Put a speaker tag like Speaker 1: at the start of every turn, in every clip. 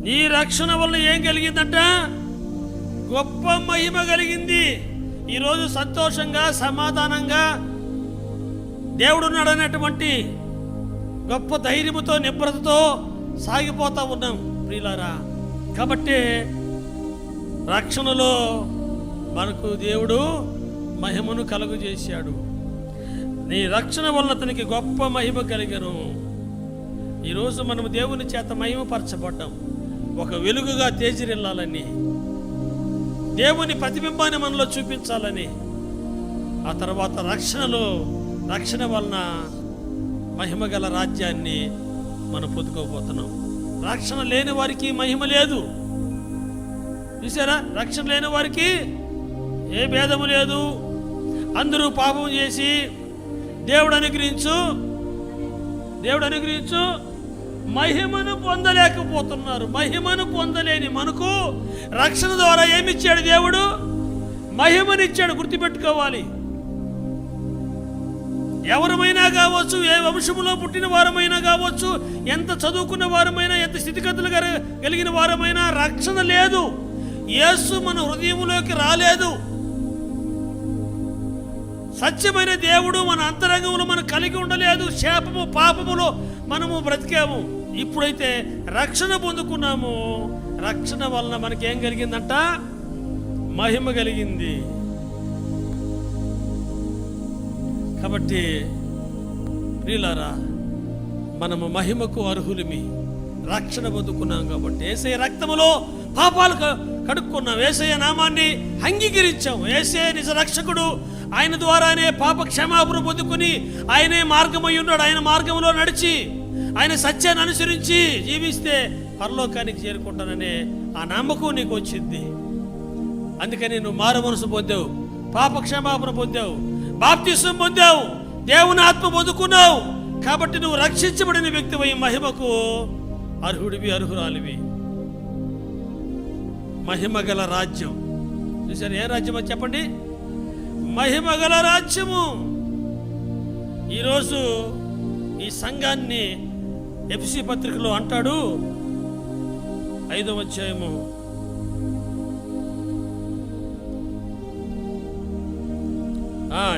Speaker 1: నీ రక్షణ వల్ల ఏం కలిగిందంట? గొప్ప మహిమ కలిగింది. ఈరోజు సంతోషంగా సమాధానంగా దేవుడున్నాడనేటువంటి గొప్ప ధైర్యముతో నిబ్రతతో సాగిపోతా ఉన్నాం ప్రియులారా. కాబట్టి రక్షణలో మనకు దేవుడు మహిమను కలుగు చేశాడు. నీ రక్షణ వల్ల అతనికి గొప్ప మహిమ కలిగను. ఈరోజు మనం దేవుని చేత మహిమపరచబడ్డాం. ఒక వెలుగుగా తేజిరిల్లాలని దేవుని ప్రతిబింబాన్ని మనలో చూపించాలని ఆ తర్వాత రక్షణలో రక్షణ వలన మహిమ గల రాజ్యాన్ని మనం పొందుకోబోతున్నాం. రక్షణ లేని వారికి మహిమ లేదు. చూసారా? రక్షణ లేని వారికి ఏ భేదము లేదు. అందరూ పాపం చేసి దేవుడు అనుగ్రహించు దేవుడు అనుగ్రహించు మహిమను పొందలేకపోతున్నారు. మహిమను పొందలేని మనకు రక్షణ ద్వారా ఏమిచ్చాడు దేవుడు? మహిమనిచ్చాడు గుర్తుపెట్టుకోవాలి. ఎవరమైనా కావచ్చు ఏ వంశములో పుట్టిన వారమైనా కావచ్చు ఎంత చదువుకున్న వారమైనా ఎంత స్థితిగతులు కలిగిన వారమైనా రక్షణ లేదు. యేసు మన హృదయంలోకి రాలేదు. సత్యమైన దేవుడు మన అంతరంగంలో మనం కలిగి ఉండలేదు. శాపము పాపములో మనము బ్రతికాము. ఇప్పుడైతే రక్షణ పొందుకున్నాము. రక్షణ వలన మనకేం కలిగిందంట? మహిమ కలిగింది. కాబట్టి ప్రియులారా మనము మహిమకు అర్హులమి. రక్షణ పొందుకున్నాం కాబట్టి ఏసే రక్తములో పాపాలు కడుక్కున్నాం. ఏసయ నామాన్ని అంగీకరించాం ఏసే నిజ రక్షకుడు. ఆయన ద్వారానే పాప క్షమాపణ పొందుకుని ఆయనే మార్గమై ఉన్నాడు. ఆయన మార్గంలో నడిచి ఆయన సత్యాన్ని అనుసరించి జీవిస్తే పరలోకానికి చేరుకుంటాననే ఆ నమ్మకం నీకు వచ్చింది. అందుకని నువ్వు మారు మనసు పొందావు పాపక్షమాపణ పొందావు బాప్తిసం పొందావు దేవుని ఆత్మ పొందుకున్నావు. కాబట్టి నువ్వు రక్షించబడిన వ్యక్తివై మహిమకు అర్హుడివి అర్హురాలివి. మహిమ గల రాజ్యం. చూసారు ఏ రాజ్యం చెప్పండి? మహిమ గల రాజ్యము. ఈరోజు ఈ సంఘాన్ని ఎఫ్సి పత్రికలో అంటాడు ఐదవ అధ్యాయము.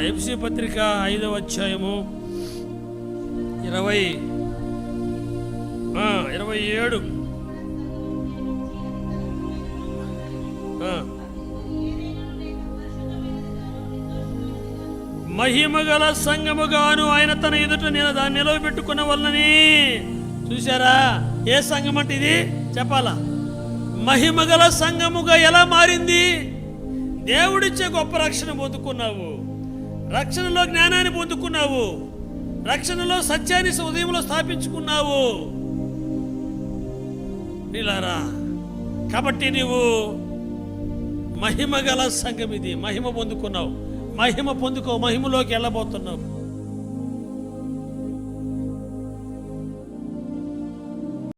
Speaker 1: ఎఫ్సి పత్రిక ఐదవ అధ్యాయము. ఇరవై ఇరవై ఏడు. మహిమగల సంగముగాను ఆయన తన ఎదుట నేను దాన్ని నిలవబెట్టుకున్న వల్లని చూసారా ఏ సంఘం అంటే ఇది? చెప్పాలా? మహిమగల సంఘముగా ఎలా మారింది? దేవుడిచ్చే గొప్ప రక్షణ పొందుకున్నావు. రక్షణలో జ్ఞానాన్ని పొందుకున్నావు. రక్షణలో సత్యాన్ని ఉదయంలో స్థాపించుకున్నావు. నీలారా కాబట్టి నీవు మహిమ గల సంఘం ఇది. మహిమ పొందుకున్నావు. మహిమ పొందుకో మహిమలోకి వెళ్ళబోతున్నావు.